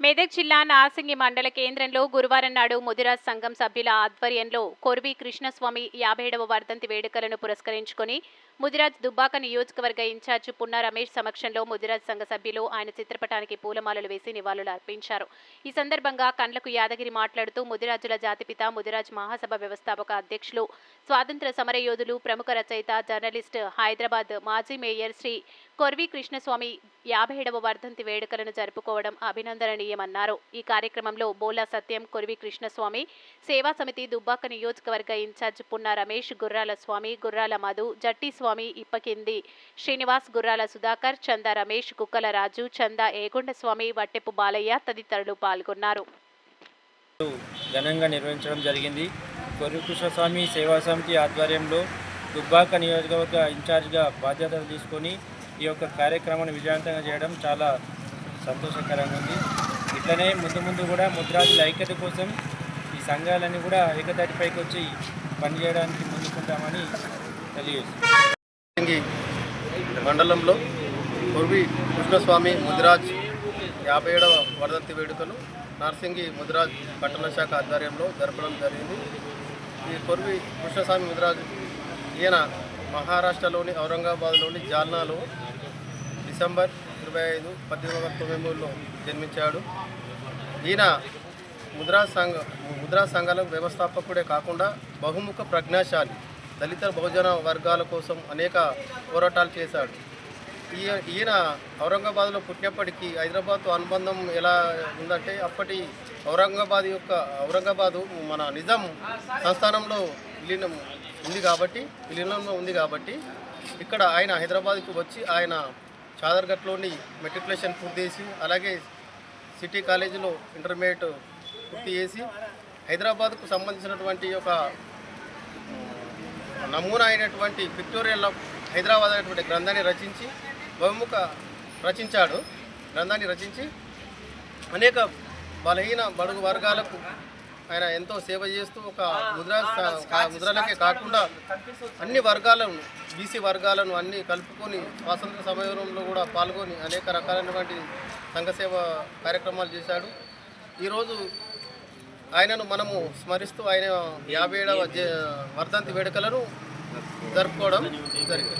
మెదక్ జిల్లా నాసింగి మండల కేంద్రంలో గురువారం నాడు ముదిరాజ్ సంఘం సభ్యుల ఆధ్వర్యంలో కొర్వి కృష్ణస్వామి యాభై ఏడవ వర్ధంతి వేడుకలను పురస్కరించుకొని ముదిరాజ్ దుబ్బాక నియోజకవర్గ ఇన్ఛార్జ్ పున్న రమేష్ సమక్షంలో ముదిరాజ్ సంఘ సభ్యులు ఆయన చిత్రపటానికి పూలమాలలు వేసి నివాళులు అర్పించారు. ఈ సందర్భంగా కండ్లకు యాదగిరి మాట్లాడుతూ ముదిరాజుల జాతిపిత ముదిరాజ్ మహాసభ వ్యవస్థాపక అధ్యక్షులు స్వాతంత్ర సమరయోధులు ప్రముఖ రచయిత జర్నలిస్ట్ హైదరాబాద్ మాజీ మేయర్ శ్రీ కొర్వి కృష్ణస్వామి యాభై ఏడవ వర్ధంతి వేడుకలను జరుపుకోవడం చేయమన్నారు. ఈ కార్యక్రమంలో బోలా సత్యం కొరివి కృష్ణస్వామి సేవా సమితి దుబ్బాక నియోజకవర్గ ఇన్ఛార్జ్ పున్న రమేష్ గుర్రాల స్వామి గుర్రాల మధు జట్టి స్వామి ఇప్పకింది శ్రీనివాస్ గుర్రాల సుధాకర్ చందా రమేష్ కుక్కల రాజు చందా ఏగొండ స్వామి వట్టెపు బాలయ్య తదితరులు పాల్గొన్నారు. ఘనంగా నిర్వహించడం జరిగింది. కొర్రికృష్ణస్వామి సేవా సమితి ఆధ్వర్యంలో దుబ్బాక నియోజకవర్గ ఇన్ఛార్జ్గా బాధ్యతలు తీసుకొని ఈ యొక్క కార్యక్రమాన్ని విజయవంతంగా చేయడం చాలా సంతోషకరంగా ఉంది. ఇట్లనే ముందు ముందు కూడా ముద్రాజుల ఐక్యత కోసం ఈ సంఘాలన్నీ కూడా ఏకతాటిపైకి వచ్చి పనిచేయడానికి ముందుకుంటామని తెలియజేస్తుంది మండలంలో కుర్వి కృష్ణస్వామి ముదిరాజ్ యాభై ఏడవ వర్ధంతి వేడుకలు నార్సింగి ముదిరాజ్ పట్టణ శాఖ ఆధ్వర్యంలో జరపడం జరిగింది. ఈ కొర్వి కృష్ణస్వామి ముదిరాజ్ ఈయన మహారాష్ట్రలోని ఔరంగాబాద్లోని జాల్నాలో డిసెంబర్ ఇరవై ఐదు పద్దెనిమిది వందల తొంభై మూడులో జన్మించాడు. ఈయన ముద్రా సంఘ ముద్రా సంఘాల వ్యవస్థాపకుడే కాకుండా బహుముఖ ప్రజ్ఞాశాలి దళిత బహుజన వర్గాల కోసం అనేక పోరాటాలు చేశాడు. ఈయన ఔరంగాబాద్లో పుట్టినప్పటికీ హైదరాబాద్తో అనుబంధం ఎలా ఉందంటే అప్పటి ఔరంగాబాద్ యొక్క ఔరంగాబాదు మన నిజాం సంస్థానంలో విలీనం ఉంది కాబట్టి విలీనంలో ఉంది కాబట్టి ఇక్కడ ఆయన హైదరాబాద్కు వచ్చి ఆయన చాదర్ఘట్లోని మెట్రికులేషన్ పూర్తి చేసి అలాగే సిటీ కాలేజీలో ఇంటర్మీడియట్ పూర్తి చేసి హైదరాబాద్కు సంబంధించినటువంటి ఒక నమూనా అయినటువంటి విక్టోరియల్ ఆఫ్ హైదరాబాద్ అనేటువంటి గ్రంథాన్ని రచించి బహుముఖ రచించాడు. గ్రంథాన్ని రచించి అనేక బలహీన బడుగు వర్గాలకు ఆయన ఎంతో సేవ చేస్తూ ఒక ముద్రా కా- ముద్రలకే కాకుండా అన్ని వర్గాలను బీసీ వర్గాలను అన్నీ కలుపుకొని స్వాతంత్ర సమయంలో కూడా పాల్గొని అనేక రకాలైనటువంటి సంఘసేవ కార్యక్రమాలు చేశాడు. ఈరోజు ఆయనను మనము స్మరిస్తూ ఆయన యాభై ఏడవ వర్ధంతి వేడుకలను జరుపుకోవడం జరిగింది.